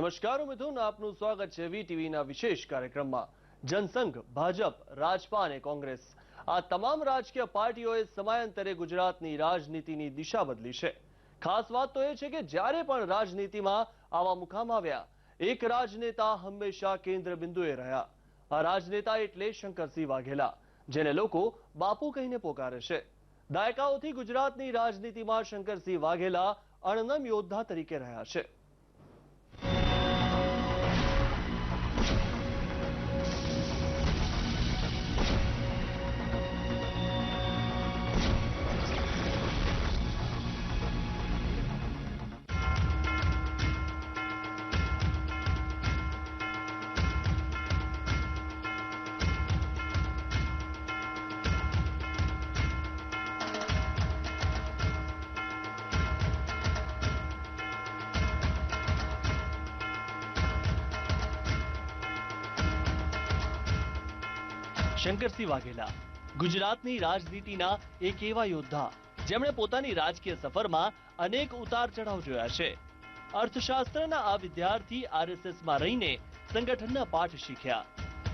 નમસ્કાર મિથુન, આપનું સ્વાગત છે વીટીવીના વિશેષ કાર્યક્રમમાં. જનસંઘ, ભાજપ, રાજપા અને કોંગ્રેસ. આ તમામ રાજકીય પાર્ટીઓએ સમયાંતરે ગુજરાતની રાજનીતિની દિશા બદલી છે. ખાસ વાત તો એ છે કે જ્યારે પણ રાજનીતિમાં આવા મુકામ આવ્યા, એક રાજનેતા હંમેશા કેન્દ્ર બિંદુએ રહ્યા. આ રાજનેતા એટલે શંકરસિંહ વાઘેલા, જેને લોકો બાપુ કહીને પોકારે છે. દાયકાઓથી ગુજરાતની રાજનીતિમાં શંકરસિંહ વાઘેલા અણનમ યોદ્ધા તરીકે રહ્યા છે. શંકરસિંહ વાઘેલા. ગુજરાતની રાજનીતિના એક એવા યોદ્ધા, જેમણે પોતાની રાજકીય સફરમાં અનેક ઉતાર ચઢાવ જોયા છે. અર્થશાસ્ત્રના આ વિદ્યાર્થી આરએસએસમાં રહીને સંગઠનના પાઠ શીખ્યા,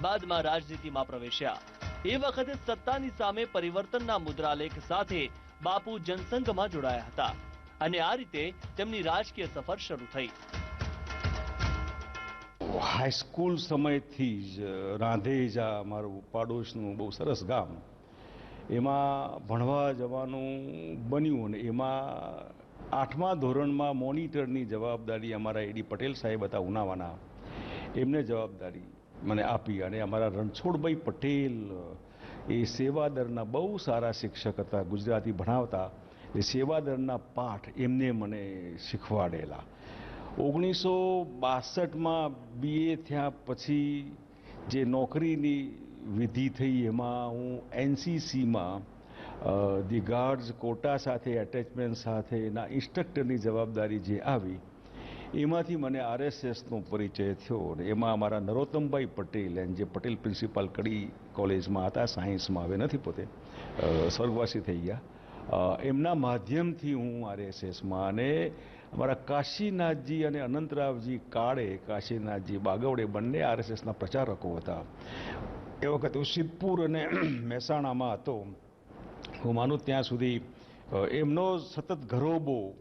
બાદમાં રાજનીતિમાં પ્રવેશ્યા. એ વખતે સત્તાની સામે પરિવર્તનના મુદ્રાલેખ સાથે બાપુ જનસંઘમાં જોડાયા હતા અને આ રીતે તેમની રાજકીય સફર શરૂ થઈ. હાઈસ્કૂલ સમયથી જ રાંધેજા મારું પાડોશનું બહુ સરસ ગામ. એમાં ભણવા જવાનું બન્યું અને એમાં આઠમા ધોરણમાં મોનિટરની જવાબદારી અમારા એડી પટેલ સાહેબ હતા ઉનાવાના. એમને જવાબદારી મને આપી અને અમારા રણછોડભાઈ પટેલ એ સેવાદરના બહુ સારા શિક્ષક હતા, ગુજરાતી ભણાવતા. એ સેવાદરના પાઠ એમને મને શીખવાડેલા. ઓગણીસો બાસઠમાં બીએ થયા પછી જે નોકરીની વિધિ થઈ એમાં હું એનસીસીમાં ધી ગાર્ડ્સ કોટા સાથે, એટેચમેન્ટ સાથે, એના ઇન્સ્ટ્રક્ટરની જવાબદારી જે આવી, એમાંથી મને આરએસએસનો પરિચય થયો અને એમાં અમારા નરોત્તમભાઈ પટેલ એન જે પટેલ પ્રિન્સિપાલ કડી કોલેજમાં હતા, સાયન્સમાં હવે નથી પોતે સ્વર્ગવાસી થઈ ગયા. એમના માધ્યમથી હું આરએસએસમાં અને અમારા કાશીનાથજી અને અનંતરાવજી કાળે કાશીનાથજી બાગવડે બંને આરએસએસના પ્રચારકો હતા. એ વખતે હું સિદ્ધપુર અને મહેસાણામાં હતો. હું માનું ત્યાં સુધી એમનો સતત ઘરોબો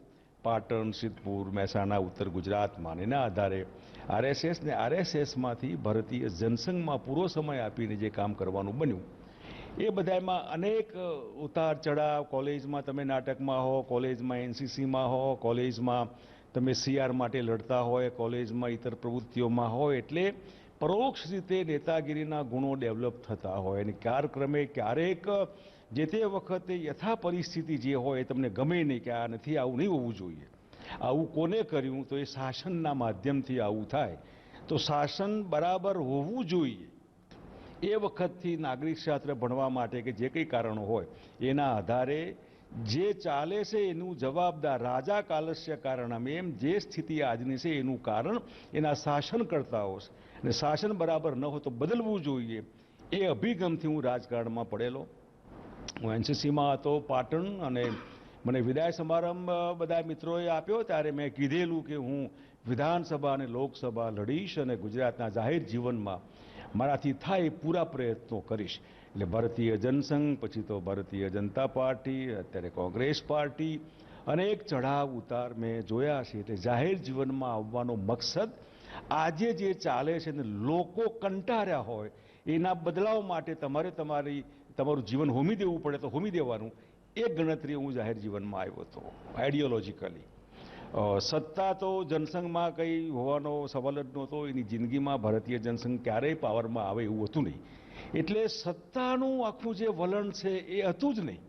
પાટણ, સિદ્ધપુર, મહેસાણા, ઉત્તર ગુજરાતમાં એના આધારે આરએસએસ ને આરએસએસમાંથી ભારતીય જનસંઘમાં પૂરો સમય આપીને જે કામ કરવાનું બન્યું એ બધામાં અનેક ઉતાર ચઢાવ. કોલેજમાં તમે નાટકમાં હો, કોલેજમાં એનસીસીમાં હો, કોલેજમાં તમે સીઆર માટે લડતા હોય, કોલેજમાં ઇતર પ્રવૃત્તિઓમાં હોય એટલે પરોક્ષ રીતે નેતાગીરીના ગુણો ડેવલપ થતા હોય. અને કાળક્રમે ક્યારેક, જે તે વખતે યથા પરિસ્થિતિ જે હોય એ તમને ગમે નહીં કે આ નથી, આવું નહીં હોવું જોઈએ. આવું કોને કર્યું તો એ શાસનના માધ્યમથી આવું થાય. તો શાસન બરાબર હોવું જોઈએ. એ વખતથી નાગરિક શાસ્ત્ર ભણવા માટે કે જે કંઈ કારણો હોય, એના આધારે જે ચાલે છે એનું જવાબદાર રાજા કાલસ્ય કારણમ એમ જે સ્થિતિ આજની છે એનું કારણ એના શાસનકર્તાઓ છે. અને શાસન બરાબર ન હોય તો બદલવું જોઈએ. એ અભિગમથી હું રાજકારણમાં પડેલો. હું એનસીસીમાં હતો, પાટણ અને મને વિદાય સમારંભ બધા મિત્રોએ આપ્યો ત્યારે મેં કીધેલું કે હું વિધાનસભા અને લોકસભા લડીશ અને ગુજરાતના જાહેર જીવનમાં મારાથી થાય એ પૂરા પ્રયત્નો કરીશ. એટલે ભારતીય જનસંઘ, પછી તો ભારતીય જનતા પાર્ટી, અત્યારે કોંગ્રેસ પાર્ટી અનેક ચઢાવ ઉતાર મેં જોયા છે. એટલે જાહેર જીવનમાં આવવાનો મકસદ આજે જે ચાલે છે ને લોકો કંટાળ્યા હોય, એના બદલાવ માટે તમારે તમારી, તમારું જીવન હોમી દેવું પડે તો હોમી દેવાનું. એ ગણતરી હું જાહેર જીવનમાં આવ્યો હતો આઈડિયોલોજીકલી સત્તા તો જનસંઘમાં કંઈ હોવાનો સવાલ જ નહોતો. એની જિંદગીમાં ભારતીય જનસંઘ ક્યારેય પાવરમાં આવે એવું હતું નહીં. એટલે સત્તાનું આખું જે વલણ છે એ હતું જ નહીં.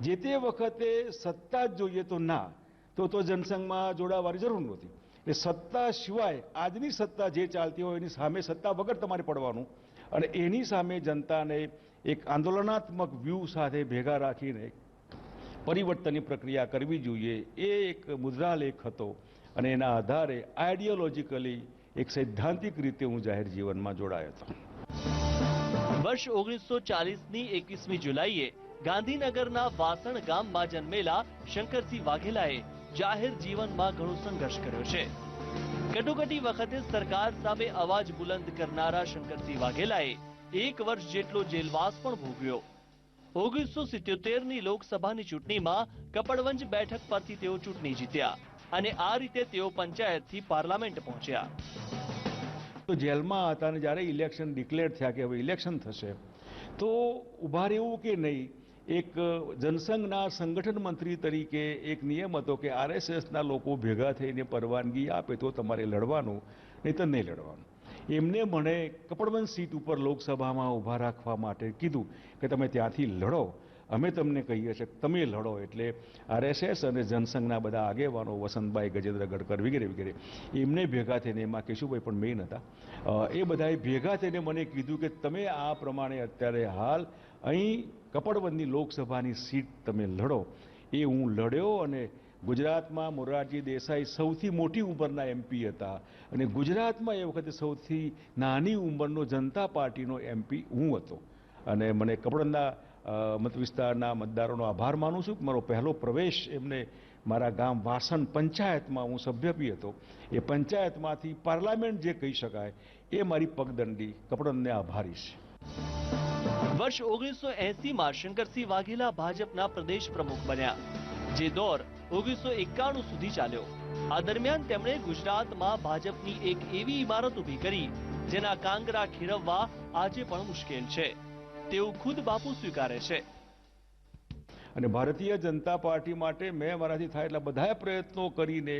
જે તે વખતે સત્તા જ જોઈએ તો ના, તો તો જનસંઘમાં જોડાવાની જરૂર નહોતી. એટલે સત્તા સિવાય આજની સત્તા જે ચાલતી હોય એની સામે સત્તા વગર તમારે પડવાનું. અને એની સામે જનતાને એક આંદોલનાત્મક વ્યૂહ સાથે ભેગા રાખીને પરિવર્તનની પ્રક્રિયા કરવી જોઈએ એ એક મુદ્રાલેખ હતો. અને એના આધારે આઈડિયોલોજીકલી એક સૈદ્ધાંતિક રીતે હું જાહેર જીવનમાં જોડાયો હતો. વર્ષ ઓગણીસો ચાલીસની એકવીસમી જુલાઈએ ગાંધીનગરના વાસણ ગામમાં જન્મેલા શંકરસિંહ વાઘેલાએ જાહેર જીવનમાં ઘણો સંઘર્ષ કર્યો છે. કટોકટી વખતે સરકાર સામે અવાજ બુલંદ કરનારા શંકરસિંહ વાઘેલાએ એક વર્ષ જેટલો જેલવાસ પણ ભોગવ્યો. ઓગણીસો સિત્યોતેરની લોકસભાની ચૂંટણીમાં કપડવંજ બેઠક પરથી તેઓ ચૂંટણી જીત્યા અને આ રીતે તેઓ પંચાયતથી પાર્લામેન્ટ પહોંચ્યા. તો જેલમાં હતા અને જ્યારે ઇલેક્શન ડિક્લેર થયા કે હવે ઇલેક્શન થશે, તો ઊભા રહેવું કે નહીં? એક જનસંઘના સંગઠન મંત્રી તરીકે એક નિયમ હતો કે આરએસએસના લોકો ભેગા થઈને પરવાનગી આપે તો તમારે લડવાનું, નહીં તો નહીં લડવાનું. એમને મને કપડવંજ સીટ ઉપર લોકસભામાં ઊભા રાખવા માટે કીધું કે તમે ત્યાંથી લડો. અમે તમને કહીએ છીએ તમે લડો એટલે આરએસએસ અને જનસંઘના બધા આગેવાનો વસંતભાઈ ગજેન્દ્ર ગડકર વગેરે વગેરે એમને ભેગા થઈને, એમાં કેશુભાઈ પણ મેઇન હતા એ બધાએ ભેગા થઈને મને કીધું કે તમે આ પ્રમાણે અત્યારે હાલ અહીં કપડવંદની લોકસભાની સીટ તમે લડો. એ હું લડ્યો અને ગુજરાતમાં મોરારજી દેસાઈ સૌથી મોટી ઉંમરના એમપી હતા અને ગુજરાતમાં એ વખતે સૌથી નાની ઉંમરનો જનતા પાર્ટીનો એમપી હું હતો. અને મને કપડંદા મત વિસ્તારના મતદારોનો આભાર માનું છું કે મારો પહેલો પ્રવેશ એમને મારા ગામ વાસણ પંચાયતમાં હું સભ્ય બી હતો. એ પંચાયતમાંથી પાર્લામેન્ટ જે કહી શકાય એ મારી પગદંડી કપડંદને આભારી છે. વર્ષ ઓગણીસો એસીમાં શંકરસિંહ વાઘેલા ભાજપના પ્રદેશ પ્રમુખ બન્યા. જે દોર ઓગણીસો એકાણું સુધી ચાલ્યો. આ દરમિયાન તેમણે ગુજરાતમાં ભાજપની એક એવી ઇમારત ઊભી કરી, જેના કાંગરા ખીરવવા આજે પણ મુશ્કેલ છે. તેવું ખુદ બાપુ સ્વીકારે છે. અને ભારતીય જનતા પાર્ટી માટે મેં મારાથી થાય એટલા બધા પ્રયત્નો કરીને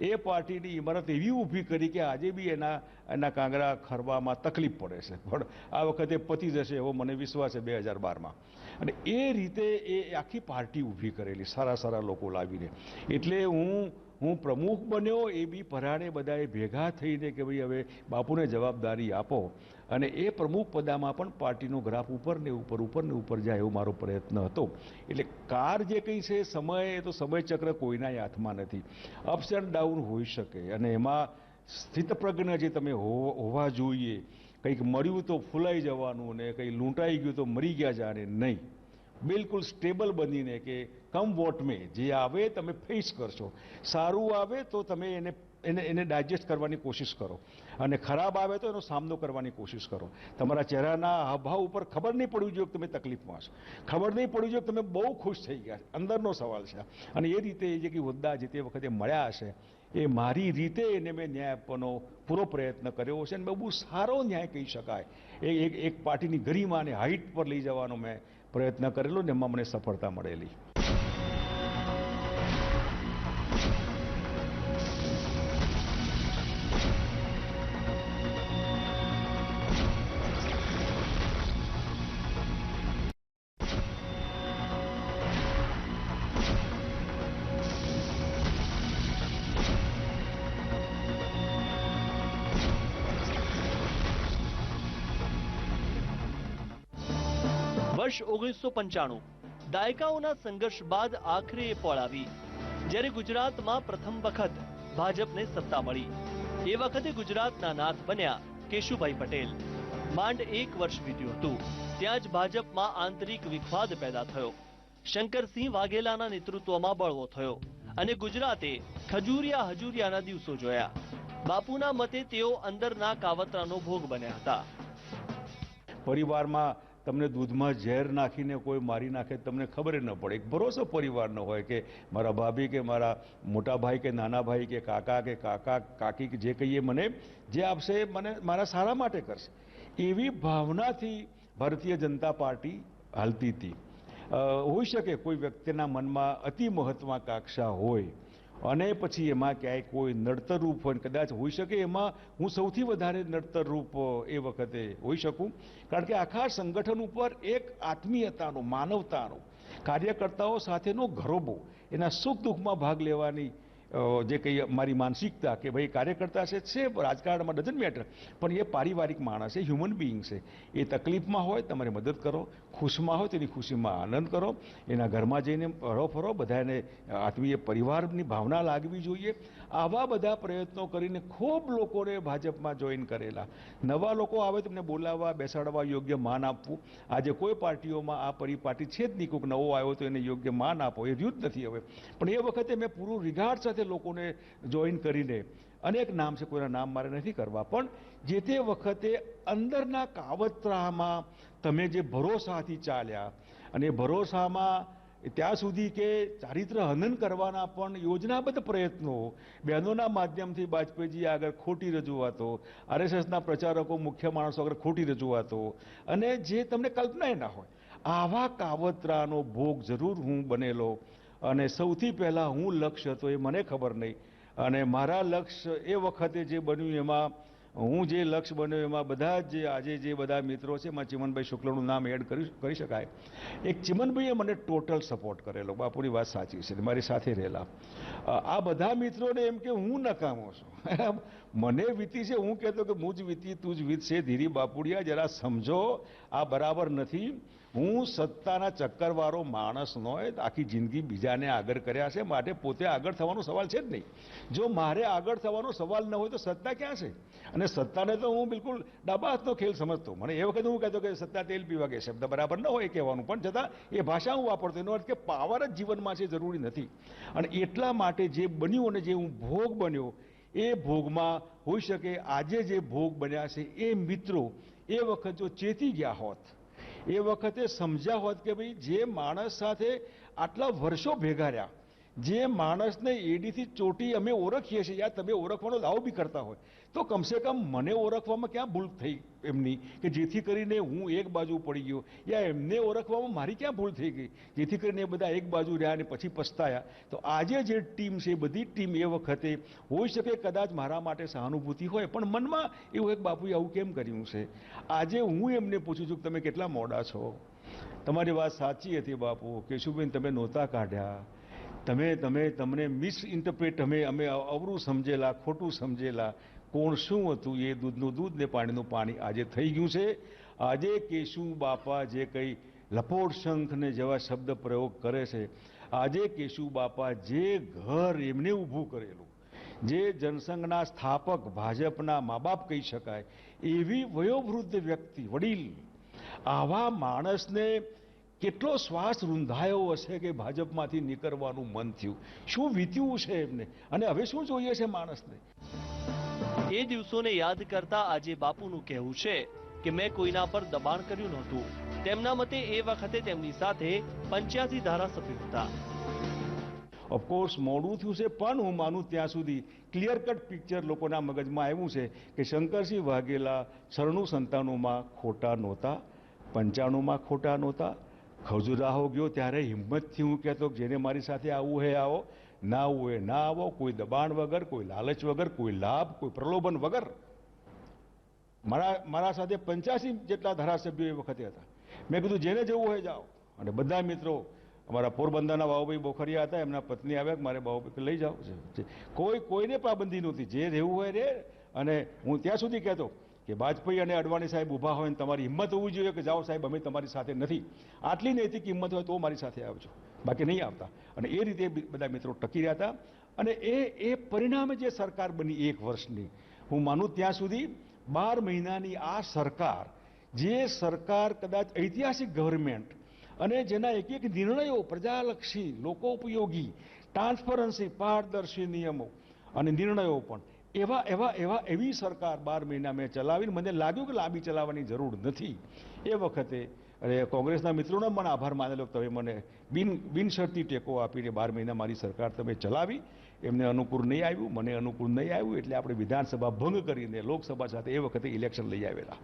એ પાર્ટીની ઇમારત એવી ઊભી કરી કે આજે બી એના એના કાંગરા ખરવામાં તકલીફ પડે છે. પણ આ વખતે પતી જશે એવો મને વિશ્વાસ છે બે હજાર બારમાં અને એ રીતે એ આખી પાર્ટી ઊભી કરેલી, સારા સારા લોકો લાવીને. એટલે હું હું પ્રમુખ બન્યો, એ બી પરાણે બધાએ ભેગા થઈને કે ભાઈ હવે બાપુને જવાબદારી આપો. અને એ પ્રમુખ પદામાં પણ પાર્ટીનો ગ્રાફ ઉપર ને ઉપર ઉપર ને ઉપર જાય એવો મારો પ્રયત્ન હતો. એટલે કાર જે કંઈ છે, સમય, એ તો સમયચક્ર કોઈના હાથમાં નથી. અપ્સ એન્ડ ડાઉન હોઈ શકે. અને એમાં સ્થિતપ્રજ્ઞ જે તમે હોવા જોઈએ. કંઈક મળ્યું તો ફૂલાઈ જવાનું ને કંઈ લૂંટાઈ ગયું તો મરી ગયા જાણે નહીં. બિલકુલ સ્ટેબલ બનીને કે કમ વોટ મે જે આવે તમે ફેસ કરશો. સારું આવે તો તમે એને એને એને ડાયજેસ્ટ કરવાની કોશિશ કરો. અને ખરાબ આવે તો એનો સામનો કરવાની કોશિશ કરો. તમારા ચહેરાના હાવભાવ ઉપર ખબર નહીં પડવી જોઈએ કે તમે તકલીફમાં છો ખબર નહીં પડવી જોઈએ કે તમે બહુ ખુશ થઈ ગયા અંદરનો સવાલ છે. અને એ રીતે એ જે કંઈ હોદ્દા જે તે વખતે મળ્યા હશે, એ મારી રીતે એને મેં ન્યાય આપવાનો પૂરો પ્રયત્ન કર્યો છે અને બહુ સારો ન્યાય કહી શકાય. એ એક એક પાર્ટીની ગરિમાને હાઇટ પર લઈ જવાનો મેં પ્રયત્ન કરેલો ને એમાં મને સફળતા મળેલી. ઓગણીસો પંચાણું. દાયકાઓના સંઘર્ષ બાદ આખરે એ પળ આવી. જ્યારે ગુજરાતમાં પ્રથમ વખત ભાજપને સત્તા મળી. એ વખતે ગુજરાતના નાથ બન્યા કેશુભાઈ પટેલ. માંડ એક વર્ષ વીત્યું હતું. ત્યાં જ ભાજપમાં આંતરિક વિખવાદ પેદા થયો. શંકરસિંહ વાઘેલાના નેતૃત્વમાં બળવો થયો અને ગુજરાતે ખજૂરિયા હજુરિયાના દિવસો જોયા. બાપુના મતે તેઓ અંદરના કાવતરાનો ભોગ બન્યા હતા. પરિવારમાં તમને દૂધમાં ઝેર નાખીને કોઈ મારી નાખે તમને ખબર ન પડે. એક ભરોસો પરિવારનો હોય કે મારા ભાભી કે મારા મોટા ભાઈ કે નાના ભાઈ કે કાકા કે કાકા કાકી કે જે કહીએ મને, જે આપશે એ મને મારા સારા માટે કરશે. એવી ભાવનાથી ભારતીય જનતા પાર્ટી હાલતી હતી. હોઈ શકે કોઈ વ્યક્તિના મનમાં અતિ મહત્વાકાંક્ષા હોય અને પછી એમાં ક્યાંય કોઈ નડતરરૂપ હોય કદાચ હોઈ શકે, એમાં હું સૌથી વધારે નડતરરૂપ એ વખતે હોઈ શકું. કારણ કે આખા સંગઠન ઉપર એક આત્મીયતાનો, માનવતાનો કાર્યકર્તાઓ સાથેનો ઘરોબો, એના સુખ દુઃખમાં ભાગ લેવાની જે કંઈ મારી માનસિકતા કે ભાઈ કાર્યકર્તા છે રાજકારણમાં ડઝન મેટર પણ એ પારિવારિક માણસ છે હ્યુમન બિઈંગ છે. એ તકલીફમાં હોય, તમારે મદદ કરો. ખુશમાં હોય, તેની ખુશીમાં આનંદ કરો. એના ઘરમાં જઈને ફરો ફરો બધાને આત્મીય પરિવારની ભાવના લાગવી જોઈએ. આવા બધા પ્રયત્નો કરીને ખૂબ લોકોને ભાજપમાં જોઈન કરેલા. નવા લોકો આવે તેમને બોલાવવા, બેસાડવા યોગ્ય માન આપવું. આજે કોઈ પાર્ટીઓમાં આ પરિપાટી છે જ નહીં. કોઈક નવો આવ્યો તો એને યોગ્ય માન આપો. એ રહ્યું જ નથી હવે. પણ એ વખતે મેં પૂરું રિગાર્ડ સાથે લોકોને જોઈન કરીને અનેક નામ છે, કોઈના નામ મારે નથી કરવા. પણ જે તે વખતે અંદરના કાવતરામાં તમે જે ભરોસાથી ચાલ્યા અને ભરોસામાં ત્યાં સુધી કે ચારિત્ર હનન કરવાના પણ યોજનાબદ્ધ પ્રયત્નો બહેનોના માધ્યમથી વાજપેયીજી આગળ ખોટી રજૂઆતો, આરએસએસના પ્રચારકો મુખ્ય માણસો આગળ ખોટી રજૂઆતો અને જે તમને કલ્પનાએ ના હોય, આવા કાવતરાનો ભોગ જરૂર હું બનેલો અને સૌથી પહેલાં હું લક્ષ્ય હતો એ મને ખબર નહીં. અને મારા લક્ષ્ય એ વખતે જે બન્યું એમાં હું જે લક્ષ્ય બન્યો એમાં બધા જ આજે જે બધા મિત્રો છે, એમાં ચિમનભાઈ શુક્લનું નામ એડ કરી કરી શકાય. એક ચિમનભાઈએ મને ટોટલ સપોર્ટ કરેલો. બાપુની વાત સાચી છે, મારી સાથે રહેલા. આ બધા મિત્રોને એમ કે હું નકામો છું. મને વીતી છે, હું કહેતો કે હું જ વીતી, તું જ વીતશે. ધીરી બાપુડિયા, જરા સમજો, આ બરાબર નથી. હું સત્તાના ચક્કરવાળો માણસ નોય આખી જિંદગી બીજાને આગળ કર્યા છે, માટે પોતે આગળ થવાનો સવાલ છે જ નહીં. જો મારે આગળ થવાનો સવાલ ન હોય તો સત્તા ક્યાં છે? અને સત્તાને તો હું બિલકુલ ડાબા હાથનો ખેલ સમજતો. મને એ વખતે હું કહેતો કે સત્તા તેલ પીવા કે શબ્દ બરાબર ન હોય કહેવાનું, પણ છતાં એ ભાષા હું વાપરતો. એનો અર્થ કે પાવર જ જીવનમાં છે, જરૂરી નથી. અને એટલા માટે જે બન્યું અને જે હું ભોગ બન્યો, એ ભોગમાં હોઈ શકે આજે જે ભોગ બન્યા છે એ મિત્રો એ વખત જો ચેતી ગયા હોત એ વખતે સમજ્યા હોત કે ભાઈ જે માણસ સાથે આટલા વર્ષો ભેગા રહ્યા જે માણસને એડીથી ચોટી અમે ઓળખીએ છીએ યા તમે ઓળખવાનો દાવો બી કરતા હોય. તો કમસે કમ મને ઓળખવામાં ક્યાં ભૂલ થઈ એમની? કે જેથી કરીને હું એક બાજુ પડી ગયો, યા એમને ઓળખવામાં મારી ક્યાં ભૂલ થઈ ગઈ? જેથી કરીને એ બધા એક બાજુ રહ્યા અને પછી પસ્તાયા. તો આજે જે ટીમ છે, એ બધી ટીમ એ વખતે હોઈ શકે કદાચ મારા માટે સહાનુભૂતિ હોય, પણ મનમાં એવું એક બાપુએ આવું કેમ કર્યું છે? આજે હું એમને પૂછું છું કે તમે કેટલા મોડા છો? તમારી વાત સાચી હતી બાપુ, કેશુબેન તમે નહોતા કાઢ્યા. તમે તમે, તમને મિસ ઇન્ટરપ્રેટ અમે અમે અવરું સમજેલા, ખોટું સમજેલા, કોણ શું હતું, એ દૂધનું દૂધ ને પાણીનું પાણી આજે થઈ ગયું છે. આજે કેશુ બાપા જે કંઈ લપોટ શંખને જેવા શબ્દ પ્રયોગ કરે છે, આજે કેશુ બાપા જે ઘર એમને ઊભું કરેલું, જે જનસંઘના સ્થાપક ભાજપના મા બાપ કહી શકાય, એવી વયોવૃદ્ધ વ્યક્તિ, વડીલ, આવા માણસને કેટલો શ્વાસ રૂંધાયો હશે કે ભાજપમાંથી નીકળવાનું મન થયું? શું વીત્યું છે એમને? અને હવે શું જોઈએ છે માણસને? એ દિવસોને યાદ કરતા આજે બાપુનું કહેવું છે કે મેં કોઈના પર દબાણ કર્યું નહોતું. તેમના મતે એ વખતે તેમની સાથે પંચ્યાસી ધારાસભ્યો હતા. ઓફકોર્સ મોડું થયું છે પણ હું માનું ત્યાં સુધી ક્લિયર કટ પિક્ચર લોકોના મગજમાં આવ્યું છે કે શંકરસિંહ વાઘેલા શરણું સંતાનોમાં ખોટા નહોતા પંચાણુંમાં ખોટા નહોતા ખજુરાહો ગયો ત્યારે હિંમતથી હું કહેતો જેને મારી સાથે આવવું હે, આવો. ના આવવું હે, ના આવો. કોઈ દબાણ વગર, કોઈ લાલચ વગર, કોઈ લાભ, કોઈ પ્રલોભન વગર. મારા મારા સાથે પંચ્યાસી જેટલા ધારાસભ્યો એ વખતે હતા. મેં કીધું, જેને જવું હોય જાઓ. અને બધા મિત્રો અમારા પોરબંદરના બાબુભાઈ બોખરિયા હતા. એમના પત્ની આવ્યા મારે બાબુભાઈ લઈ જાઓ. કોઈ, કોઈને પાબંદી નહોતી. જે રહેવું હોય રે. અને હું ત્યાં સુધી કહેતો કે વાજપેયી અને અડવાણી સાહેબ ઊભા હોય ને તમારી હિંમત હોવી જોઈએ કે જાઓ સાહેબ, અમે તમારી સાથે નથી. આટલી નૈતિક હિંમત હોય તો મારી સાથે આવજો. બાકી નહીં આવતા. અને એ રીતે બધા મિત્રો ટકી રહ્યા હતા. અને એ એ પરિણામે જે સરકાર બની એક વર્ષની, હું માનું ત્યાં સુધી બાર મહિનાની આ સરકાર, જે સરકાર કદાચ ઐતિહાસિક ગવર્મેન્ટ અને જેના એક એક નિર્ણયો પ્રજાલક્ષી લોકો ઉપયોગી ટ્રાન્સપરન્સી પારદર્શી નિયમો અને નિર્ણયો પણ એવા એવા એવા એવી સરકાર બાર મહિના મેં ચલાવીને મને લાગ્યું કે લાંબી ચલાવવાની જરૂર નથી. એ વખતે, અને કોંગ્રેસના મિત્રોનો પણ આભાર માનેલો તમે મને બિન, બિનશરતી ટેકો આપીને બાર મહિના મારી સરકાર તમે ચલાવી. એમને અનુકૂળ નહીં આવ્યું, મને અનુકૂળ નહીં આવ્યું, એટલે આપણે વિધાનસભા ભંગ કરીને લોકસભા સાથે એ વખતે ઇલેક્શન લઈ આવેલા.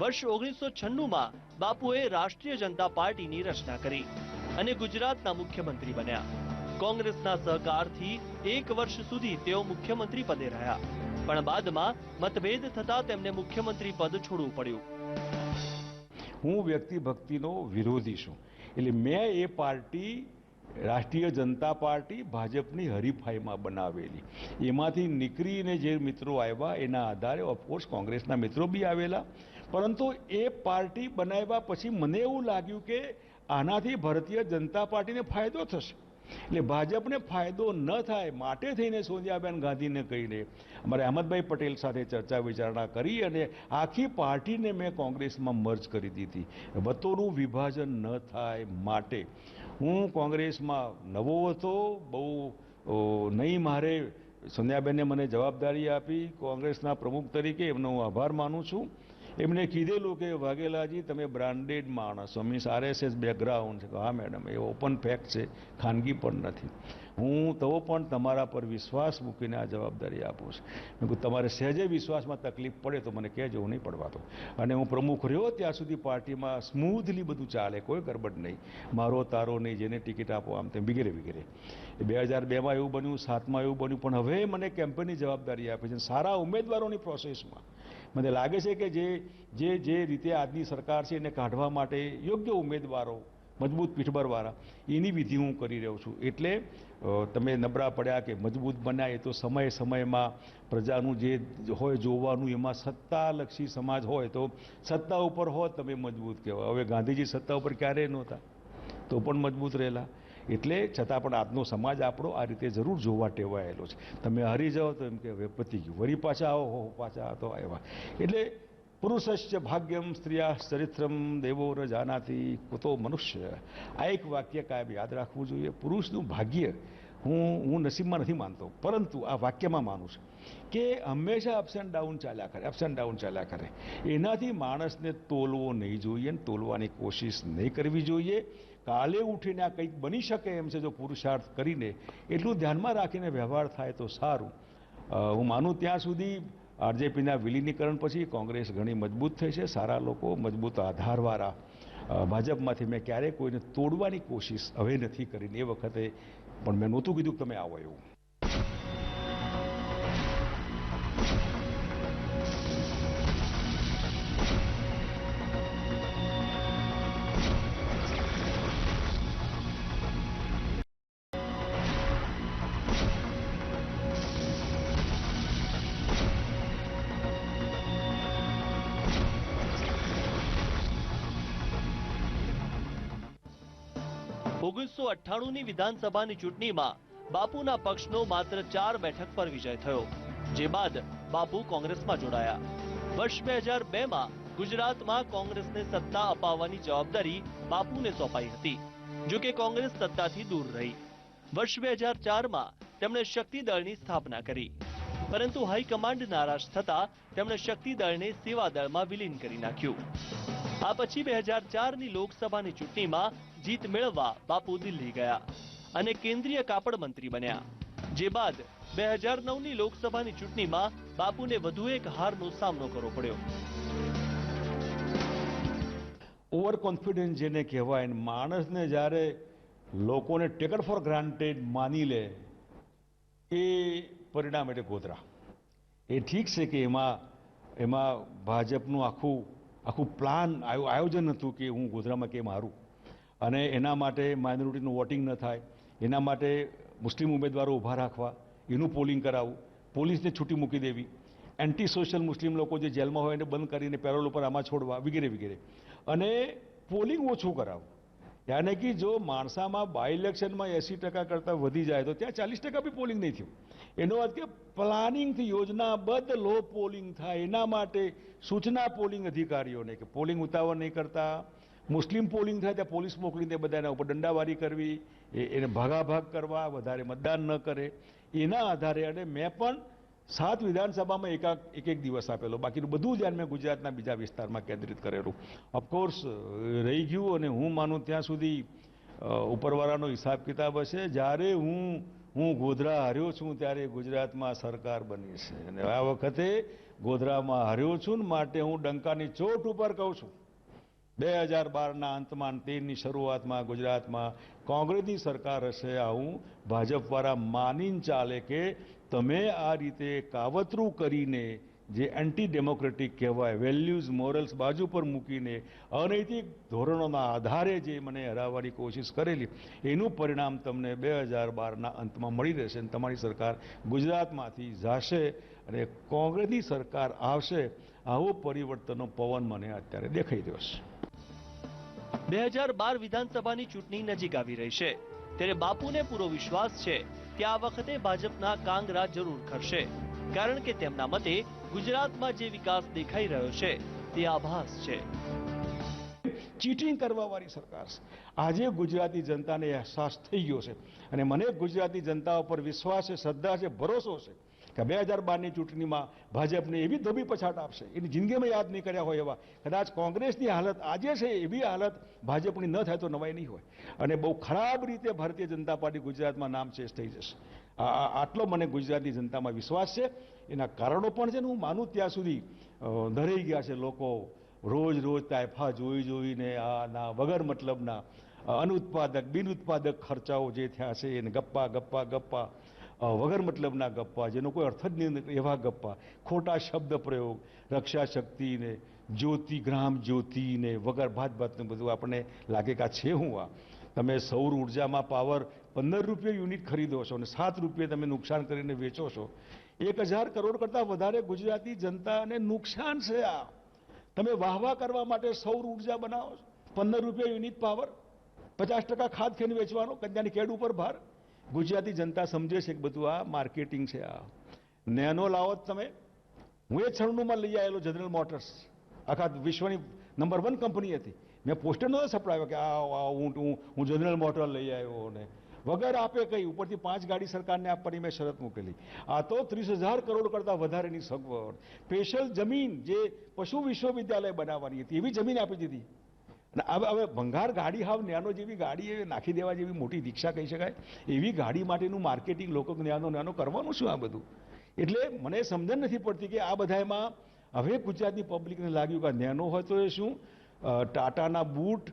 વર્ષ ઓગણીસો છન્નુંમાં બાપુએ રાષ્ટ્રીય જનતા પાર્ટીની રચના કરી અને ગુજરાતના મુખ્યમંત્રી બન્યા. કોંગ્રેસના સહકારથી એક વર્ષ સુધી તેઓ મુખ્યમંત્રી પદે રહ્યા. પણ બાદમાં મતભેદ થતા તેમને મુખ્યમંત્રી પદ છોડવું પડ્યું. હું વ્યક્તિ ભક્તિનો વિરોધી છું. એટલે મેં એ પાર્ટી, રાષ્ટ્રીય જનતા પાર્ટી ભાજપની હરીફાઈમાં બનાવેલી. એમાંથી નીકળીને જે મિત્રો આવ્યા, એના આધારે ઓફકોર્સ કોંગ્રેસના મિત્રો બી આવેલા. પરંતુ એ પાર્ટી બનાવ્યા પછી મને એવું લાગ્યું કે આનાથી ભારતીય જનતા પાર્ટીને ફાયદો થશે. એટલે ભાજપને ફાયદો ન થાય માટે થઈને સોનિયાબેન ગાંધીને કહીને. અમારે અહમદભાઈ પટેલ સાથે ચર્ચા વિચારણા કરી અને આખી પાર્ટીને મેં કોંગ્રેસમાં મર્જ કરી દીધી. વતોનું વિભાજન ન થાય માટે. હું કોંગ્રેસમાં નવો હતો, બહુ નહીં મારે સોનિયાબેને મને જવાબદારી આપી. કોંગ્રેસના પ્રમુખ તરીકે એમનો હું આભાર માનું છું. એમને કીધેલું કે, વાઘેલાજી, તમે બ્રાન્ડેડ માણસો મીન્સ આરએસએસ બેકગ્રાઉન્ડ છે. હા મેડમ એ ઓપન ફેક્ટ છે. ખાનગી પણ નથી. હું તો પણ તમારા પર વિશ્વાસ મૂકીને આ જવાબદારી આપું છું. કીધું, તમારે સહેજે વિશ્વાસમાં તકલીફ પડે તો મને કહેજો, હું નહીં પડવા દઉં. અને હું પ્રમુખ રહ્યો ત્યાં સુધી પાર્ટીમાં સ્મૂથલી બધું ચાલે, કોઈ ગરબડ નહીં. મારો તારો નહીં જેને ટિકિટ આપો, આમ તેમ વગેરે વગેરે. બે હજાર બેમાં એવું બન્યું સાતમાં એવું બન્યું, પણ હવે મને કેમ્પેનની જવાબદારી આપી છે. સારા ઉમેદવારોની પ્રોસેસમાં મને લાગે છે કે જે જે જે રીતે આજની સરકાર છે એને કાઢવા માટે યોગ્ય ઉમેદવારો, મજબૂત પીઠબળવાળા, એની વિધિ હું કરી રહ્યો છું. એટલે તમે નબળા પડ્યા કે મજબૂત બન્યા, એ તો સમય, સમયમાં પ્રજાનું જે હોય જોવાનું, એમાં સત્તાલક્ષી સમાજ હોય તો સત્તા ઉપર હોત, તમે મજબૂત કહેવાય. હવે ગાંધીજી સત્તા ઉપર ક્યારેય નહોતા. તો પણ મજબૂત રહેલા. એટલે છતાં પણ આજનો સમાજ આપણો આ રીતે જરૂર જોવા ટેવાયેલો છે. તમે હારી જાઓ તો એમ કે હવે પતી ગયું. વળી પાછા આવો, હો પાછા તો આવ્યા. એટલે પુરુષશ્ચ ભાગ્યમ સ્ત્રીયા ચરિત્રમ દેવો રજાનાથી કુતો મનુષ્ય. આ એક વાક્ય કાયમ યાદ રાખવું જોઈએ. પુરુષનું ભાગ્ય હું હું નસીબમાં નથી માનતો, પરંતુ આ વાક્યમાં માનું છું કે હંમેશા અપ્સ એન્ડ ડાઉન ચાલ્યા કરે અપ્સ એન્ડ ડાઉન ચાલ્યા કરે. એનાથી માણસને તોલવો નહીં જોઈએ તોલવાની કોશિશ નહીં કરવી જોઈએ. કાલે ઉઠીને આ કંઈક બની શકે એમ છે જો પુરુષાર્થ કરીને, એટલું ધ્યાનમાં રાખીને વ્યવહાર થાય તો સારું. હું માનું ત્યાં સુધી આરજેપીના વિલીનીકરણ પછી કોંગ્રેસ ઘણી મજબૂત થઈ છે, સારા લોકો મજબૂત આધારવાળા. ભાજપમાંથી મેં ક્યારેય કોઈને તોડવાની કોશિશ હવે નથી કરીને એ વખતે પણ મેં નહોતું કીધું કે તમે આવો એવું. અઠ્ઠાણુંની વિધાનસભાની ચૂંટણીમાં બાપુના પક્ષનો માત્ર ચાર બેઠક પર વિજય થયો, જે બાદ બાપુ કોંગ્રેસમાં જોડાયા. વર્ષ બે હજાર ગુજરાતમાં કોંગ્રેસને સત્તા અપાવવાની જવાબદારી બાપુને સોંપાઈ હતી જો કે કોંગ્રેસ સત્તાથી દૂર રહી. વર્ષ બે હજાર તેમણે શક્તિ દળની સ્થાપના કરી, પરંતુ હાઈકમાન્ડ નારાજ થતા તેમણે શક્તિ દળને સેવા દળમાં વિલીન કરી નાખ્યું. આ પછી બે હજાર ચારની લોકસભાની ચૂંટણીમાં જીત મેળવવા બાપુ દિલ્હી ગયા અને કેન્દ્રીય કાપડ મંત્રી બન્યા. જે બાદ બે હજાર નવની લોકસભાની ચૂંટણીમાં બાપુને વધુ એક હારનો સામનો કરવો પડ્યો. ઓવર કોન્ફિડન્સ જેને કહેવાય માણસને જ્યારે લોકોને ટેકર ફોર ગ્રાન્ટેડ માની લે, એ પરિણામ એટલે ગોધરા. એ ઠીક છે કે એમાં એમાં ભાજપનું આખું આખું પ્લાન આયો- આયોજન હતું કે હું ગોધરામાં કેમ હારું. અને એના માટે માઇનોરિટીનું વોટિંગ ન થાય, એના માટે મુસ્લિમ ઉમેદવારો ઊભા રાખવા, એનું પોલિંગ કરાવવું, પોલીસને છૂટી મૂકી દેવી એન્ટી સોશિયલ મુસ્લિમ લોકો જે જેલમાં હોય એને બંધ કરીને પેરોલ ઉપર આમાં છોડવા, વગેરે વગેરે. અને પોલિંગ ઓછું કરાવવું. યાને કે જો માણસામાં બાય ઇલેક્શનમાં એંસી ટકા કરતાં વધી જાય તો ત્યાં ચાલીસ ટકા બી પોલિંગ નહીં થયું. એનો અર્થ કે પ્લાનિંગથી યોજનાબદ્ધ લો પોલિંગ થાય એના માટે સૂચના પોલિંગ અધિકારીઓને કે પોલિંગ ઉતાવળ નહીં કરતા, મુસ્લિમ પોલિંગ થાય ત્યાં પોલીસ મોકલીને બધાના ઉપર દંડાવારી કરવી એને ભાગાભાગ કરવા, વધારે મતદાન ન કરે. એના આધારે અને મેં પણ સાત વિધાનસભામાં એકાક એક એક દિવસ આપેલો. બાકીનું બધું ધ્યાન મેં ગુજરાતના બીજા વિસ્તારમાં કેન્દ્રિત કરેલું. ઓફકોર્સ રહી ગયું અને હું માનું ત્યાં સુધી ઉપરવાળાનો હિસાબ કિતાબ હશે. જ્યારે હું હું ગોધરા હાર્યો છું, ત્યારે ગુજરાતમાં સરકાર બની છે. અને આ વખતે ગોધરામાં હાર્યો છું ને માટે હું ડંકાની ચોટ ઉપર કહું છું. બે હજાર બારના અંતમાં તેરની શરૂઆતમાં ગુજરાતમાં કોંગ્રેસની સરકાર હશે આવું ભાજપવાળા માનીને ચાલે કે તમે આ રીતે કાવતરું કરીને જે એન્ટી ડેમોક્રેટિક કહેવાય વેલ્યુઝ મોરલ્સ બાજુ પર મૂકીને અનૈતિક ધોરણોના આધારે જે મને હરાવવાની કોશિશ કરેલી, એનું પરિણામ તમને બે હજાર બારના અંતમાં મળી રહેશે અને તમારી સરકાર ગુજરાતમાંથી જાશે અને કોંગ્રેસની સરકાર આવશે, આવો પરિવર્તનનો પવન મને અત્યારે દેખાઈ રહ્યો છે. બે હજાર બાર વિધાનસભાની ચૂંટણી નજીક આવી રહી છે. ત્યારે બાપુને પૂરો વિશ્વાસ છે કે આ વખતે ભાજપના કાંગરા જરૂર ખરશે કારણ કે તેમના મતે ગુજરાતમાં જે વિકાસ દેખાઈ રહ્યો છે, તે આભાસ છે. ચીટિંગ કરવાવાળી સરકાર છે. આજે ગુજરાતી જનતાને અહેસાસ થઈ ગયો છે. અને મને ગુજરાતી જનતા ઉપર વિશ્વાસ છે, શ્રદ્ધા છે, ભરોસો છે. કે બે હજાર બારની ચૂંટણીમાં ભાજપને એવી ધોબી પછાટ આપશે, એની જિંદગીમાં યાદ નહીં કર્યા હોય એવા. કદાચ કોંગ્રેસની હાલત આજે છે, એવી હાલત ભાજપની ન થાય તો નવાઈ નહીં હોય. અને બહુ ખરાબ રીતે ભારતીય જનતા પાર્ટી ગુજરાતમાં નામ ચેસ થઈ જશે. આટલો મને ગુજરાતની જનતામાં વિશ્વાસ છે. એના કારણો પણ છે ને હું માનું ત્યાં સુધી ધરાઈ ગયા છે લોકો. રોજ રોજ તાયફા જોઈ, જોઈને આ ના વગર મતલબના અનુત્પાદક બિન ઉત્પાદક ખર્ચાઓ જે થયા છે, એને ગપ્પા ગપ્પા ગપ્પા. વગર મતલબના ગપ્પા, જેનો કોઈ અર્થ જ નહીં એવા ગપ્પા. ખોટા શબ્દ પ્રયોગ રક્ષા શક્તિને જ્યોતિ, ગ્રામ જ્યોતિને, વગર ભાત ભાતનું બધું આપણને લાગે કે આ છે હું આ. તમે સૌર ઉર્જામાં પાવર પંદર રૂપિયા યુનિટ ખરીદો છો અને સાત રૂપિયા તમે નુકસાન કરીને વેચો છો. એક હજાર કરોડ કરતાં વધારે ગુજરાતી જનતાને નુકસાન છે આ. તમે વાહવા કરવા માટે સૌર ઊર્જા બનાવો છો. પંદર રૂપિયા યુનિટ પાવર, પચાસ ટકા ખાદ ખેન વેચવાનો, કન્યાની કેડ ઉપર ભાર. ગુજરાતી જનતા સમજે છે કે બધું આ માર્કેટિંગ છે આ. નેનો લાવો તમે. હું એ છન્નુંમાં લઈ આવેલો જનરલ મોટર્સ. આખા વિશ્વની નંબર વન કંપની હતી. મેં પોસ્ટર નહોતો સપડાવ્યો કે આ હું હું જનરલ મોટર લઈ આવ્યો ને વગર આપે કઈ ઉપરથી પાંચ ગાડી સરકારને આપવાની મેં શરત મૂકેલી. આ તો ત્રીસ હજાર કરોડ કરતાં વધારેની સગવડ. સ્પેશિયલ જમીન જે પશુ વિશ્વવિદ્યાલય બનાવવાની હતી, એવી જમીન આપી દીધી. હવે હવે ભંગાર ગાડી હાવ ન્યાનો જેવી ગાડી એ નાખી દેવા જેવી મોટી દીક્ષા કહી શકાય. એવી ગાડી માટેનું માર્કેટિંગ લોકો ન્યાનો ન્યાનો કરવાનું શું આ બધું? એટલે મને સમજણ નથી પડતી કે આ બધામાં હવે ગુજરાતની પબ્લિકને લાગ્યું કે નેનો હોય તો એ શું? ટાટાના બૂટ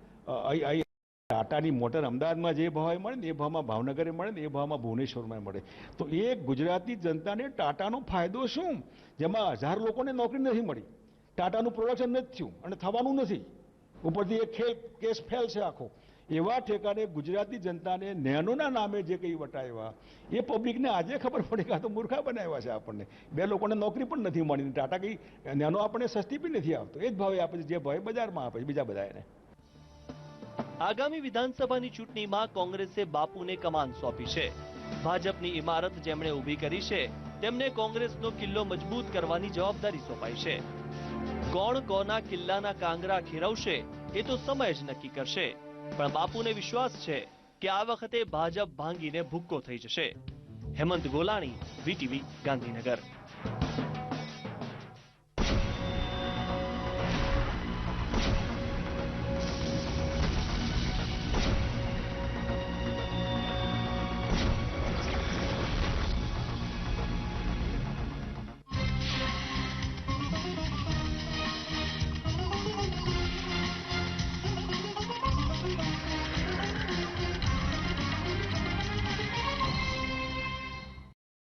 ટાટાની મોટર અમદાવાદમાં જે ભાવે મળે ને એ ભાવમાં ભાવનગરે મળે ને એ ભાવમાં ભુવનેશ્વરમાં મળે. તો એ ગુજરાતી જનતાને ટાટાનો ફાયદો શું? જેમાં હજાર લોકોને નોકરી નથી મળી. ટાટાનું પ્રોડક્શન નથી થયું અને થવાનું નથી. ઉપરથી એક ખેલ કેસ ફેલ છે આખો. એવા ઠેકાને ગુજરાતી જનતાને નેનોના નામે જે કંઈ વટાવ્યા, એ પબ્લિકને આજે ખબર પડે કે આ તો મૂર્ખા બનાવ્યા છે આપણને. બે લોકોને નોકરી પણ નથી મળી. ટાટા કંઈ નેનો આપણને સસ્તી પણ નથી આવતો. એ જ ભાવે આપે છે જે ભાવે બજારમાં આપે છે બીજા બધાને આગામી વિધાનસભાની ચૂંટણીમાં કોંગ્રેસે બાપુને કમાન સોંપી છે. ભાજપની ઇમારત જેમણે ઊભી કરી છે, તેમને કોંગ્રેસનો કિલ્લો મજબૂત કરવાની જવાબદારી સોંપાઈ છે. કોણ કોના કિલ્લાના કાંગરા ખેરવશે એ તો સમય જ નક્કી કરશે. પણ બાપુને વિશ્વાસ છે કે આ વખતે ભાજપ ભાંગીને ભૂક્કો થઈ જશે. હેમંત ગોલાણી, વીટીવી ગાંધીનગર.